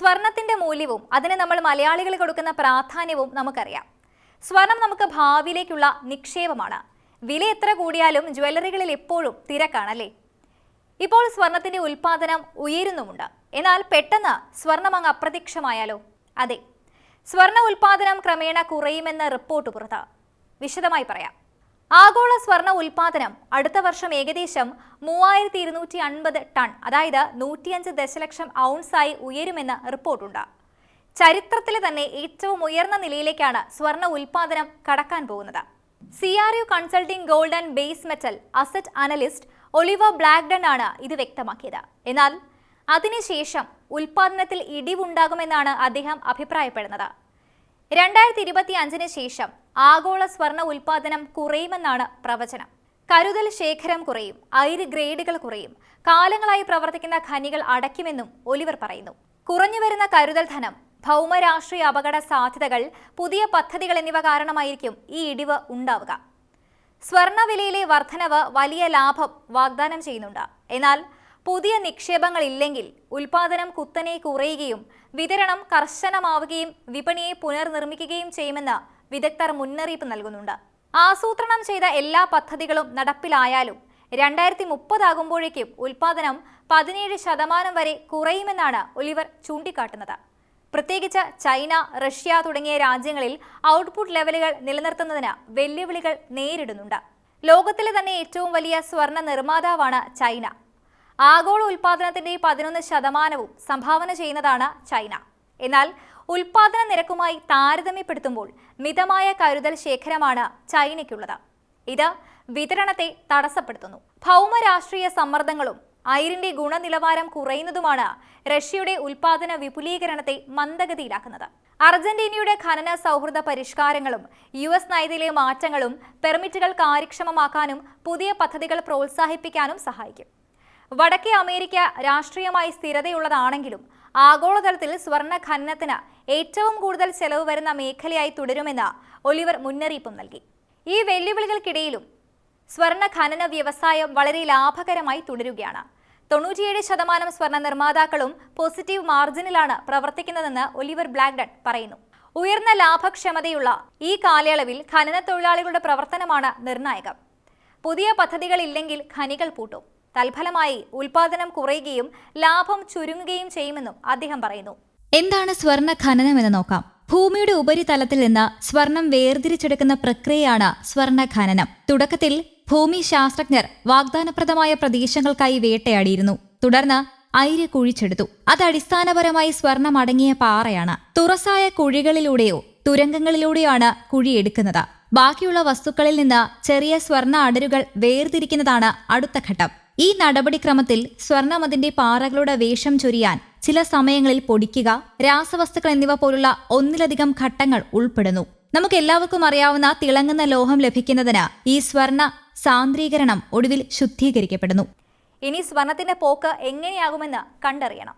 സ്വർണത്തിന്റെ മൂല്യവും അതിന് നമ്മൾ മലയാളികൾ കൊടുക്കുന്ന പ്രാധാന്യവും നമുക്കറിയാം. സ്വർണം നമുക്ക് ഭാവിയിലേക്കുള്ള നിക്ഷേപമാണ്. വില എത്ര കൂടിയാലും ജ്വല്ലറികളിൽ എപ്പോഴും തിരക്കാണല്ലേ? ഇപ്പോൾ സ്വർണത്തിന്റെ ഉൽപാദനം ഉയരുന്നുമുണ്ട്. എന്നാൽ പെട്ടെന്ന് സ്വർണം അങ്ങ് അപ്രത്യക്ഷമായാലോ? അതെ. സ്വർണ ഉൽപാദനം ക്രമേണ കുറയുമെന്ന റിപ്പോർട്ട് പുറത്ത്. വിശദമായി പറയാം. ആഗോള സ്വർണ ഉൽപാദനം അടുത്ത വർഷം ഏകദേശം മൂവായിരത്തി ഇരുന്നൂറ്റി അൻപത് ടൺ അതായത് നൂറ്റിയഞ്ച് ദശലക്ഷം ഔൺസായി ഉയരുമെന്ന് റിപ്പോർട്ടുണ്ട്. ചരിത്രത്തിലെ തന്നെ ഏറ്റവും ഉയർന്ന നിലയിലേക്കാണ് സ്വർണ ഉൽപാദനം കടക്കാൻ പോകുന്നത്. C R U consulting gold and base metal asset analyst Olivia Blackden ആണ് ഇത് വ്യക്തമാക്കിയത്. എന്നാൽ അതിനുശേഷം ഉൽപാദനത്തിൽ ഇടിവുണ്ടാകുമെന്നാണ് അദ്ദേഹം അഭിപ്രായപ്പെടുന്നത്. രണ്ടായിരത്തി ഇരുപത്തി അഞ്ചിന് ശേഷം ആഗോള സ്വർണ ഉൽപാദനം കുറയുമെന്നാണ് പ്രവചനം. കരുതൽ ശേഖരം കുറയും അയിര് ഗ്രേഡുകൾ കുറയും കാലങ്ങളായി പ്രവർത്തിക്കുന്ന ഖനികൾ അടയ്ക്കുമെന്നും ഒലിവർ പറയുന്നു. കുറഞ്ഞുവരുന്ന കരുതൽ ധനം ഭൗമരാഷ്ട്രീയ അപകട സാധ്യതകൾ പുതിയ പദ്ധതികൾ എന്നിവ കാരണമായിരിക്കും ഈ ഇടിവ് ഉണ്ടാവുക. സ്വർണവിലയിലെ വർധനവ് വലിയ ലാഭം വാഗ്ദാനം ചെയ്യുന്നുണ്ട്. എന്നാൽ പുതിയ നിക്ഷേപങ്ങൾ ഇല്ലെങ്കിൽ ഉൽപാദനം കുത്തനെ കുറയുകയും വിതരണം കർശനമാവുകയും വിപണിയെ പുനർനിർമ്മിക്കുകയും ചെയ്യുമെന്ന് വിദഗ്ധർ മുന്നറിയിപ്പ് നൽകുന്നുണ്ട്. ആസൂത്രണം ചെയ്ത എല്ലാ പദ്ധതികളും നടപ്പിലായാലും രണ്ടായിരത്തി മുപ്പതാകുമ്പോഴേക്കും ഉൽപാദനം പതിനേഴ് ശതമാനം വരെ കുറയുമെന്നാണ് ഒലിവർ ചൂണ്ടിക്കാട്ടുന്നത്. പ്രത്യേകിച്ച് ചൈന റഷ്യ തുടങ്ങിയ രാജ്യങ്ങളിൽ ഔട്ട്പുട്ട് ലെവലുകൾ നിലനിർത്തുന്നതിന് വെല്ലുവിളികൾ നേരിടുന്നുണ്ട്. ലോകത്തിലെ തന്നെ ഏറ്റവും വലിയ സ്വർണ നിർമ്മാതാവാണ് ചൈന. ആഗോള ഉൽപാദനത്തിന്റെ പതിനൊന്ന് ശതമാനവും സംഭാവന ചെയ്യുന്നതാണ് ചൈന. എന്നാൽ ഉൽപാദന നിരക്കുമായി താരതമ്യപ്പെടുത്തുമ്പോൾ മിതമായ കരുതൽ ശേഖരമാണ് ചൈനയ്ക്കുള്ളത്. ഇത് വിതരണത്തെ തടസ്സപ്പെടുത്തുന്നു. ഭൗമരാഷ്ട്രീയ സമ്മർദ്ദങ്ങളും അയിരിന്റെ ഗുണനിലവാരം കുറയുന്നതുമാണ് റഷ്യയുടെ ഉൽപാദന വിപുലീകരണത്തെ മന്ദഗതിയിലാക്കുന്നത്. അർജന്റീനയുടെ ഖനന സൗഹൃദ പരിഷ്കാരങ്ങളും യു എസ് നയത്തിലെ മാറ്റങ്ങളും പെർമിറ്റുകൾ കാര്യക്ഷമമാക്കാനും പുതിയ പദ്ധതികൾ പ്രോത്സാഹിപ്പിക്കാനും സഹായിക്കും. വടക്കേ അമേരിക്ക രാഷ്ട്രീയമായി സ്ഥിരതയുള്ളതാണെങ്കിലും ആഗോളതലത്തിൽ സ്വർണ ഖനനത്തിന് ഏറ്റവും കൂടുതൽ ചെലവ് വരുന്ന മേഖലയായി തുടരുമെന്ന് ഒലിവർ മുന്നറിയിപ്പും നൽകി. ഈ വെല്ലുവിളികൾക്കിടയിലും സ്വർണ ഖനന വ്യവസായം വളരെ ലാഭകരമായി തുടരുകയാണ്. തൊണ്ണൂറ്റിയേഴ് ശതമാനം സ്വർണ നിർമ്മാതാക്കളും പോസിറ്റീവ് മാർജിനിലാണ് പ്രവർത്തിക്കുന്നതെന്ന് ഒലിവർ ബ്ലാക്ഡൺ പറയുന്നു. ഉയർന്ന ലാഭക്ഷമതയുള്ള ഈ കാലയളവിൽ ഖനന തൊഴിലാളികളുടെ പ്രവർത്തനമാണ് നിർണായകം. പുതിയ പദ്ധതികളില്ലെങ്കിൽ ഖനികൾ പൂട്ടും. തൽഫലമായി ഉൽപാദനം കുറയുകയും ലാഭം ചുരുങ്ങുകയും ചെയ്യുമെന്നും അദ്ദേഹം പറയുന്നു. എന്താണ് സ്വർണ ഖനനം എന്ന് നോക്കാം. ഭൂമിയുടെ ഉപരിതലത്തിൽ നിന്ന് സ്വർണം വേർതിരിച്ചെടുക്കുന്ന പ്രക്രിയയാണ് സ്വർണ ഖനനം. തുടക്കത്തിൽ ഭൂമി ശാസ്ത്രജ്ഞർ വാഗ്ദാനപ്രദമായ പ്രദേശങ്ങൾക്കായി വേട്ടയാടിയിരുന്നു. തുടർന്ന് അയിര് കുഴിച്ചെടുത്തു. അത് അടിസ്ഥാനപരമായി സ്വർണം അടങ്ങിയ പാറയാണ്. തുറസായ കുഴികളിലൂടെയോ തുരങ്കങ്ങളിലൂടെയാണ് കുഴിയെടുക്കുന്നത്. ബാക്കിയുള്ള വസ്തുക്കളിൽ നിന്ന് ചെറിയ സ്വർണ അടരുകൾ വേർതിരിക്കുന്നതാണ് അടുത്ത ഘട്ടം. ഈ നടപടിക്രമത്തിൽ സ്വർണമതിന്റെ പാറകളുടെ വേഷം ചൊരിയാൻ ചില സമയങ്ങളിൽ പൊടിക്കുക രാസവസ്തുക്കൾ എന്നിവ പോലുള്ള ഒന്നിലധികം ഘട്ടങ്ങൾ ഉൾപ്പെടുന്നു. നമുക്ക് എല്ലാവർക്കും അറിയാവുന്ന തിളങ്ങുന്ന ലോഹം ലഭിക്കുന്നതിന് ഈ സ്വർണ സാന്ദ്രീകരണം ഒടുവിൽ ശുദ്ധീകരിക്കപ്പെടുന്നു. ഇനി സ്വർണത്തിന്റെ പോക്ക് എങ്ങനെയാകുമെന്ന് കണ്ടറിയണം.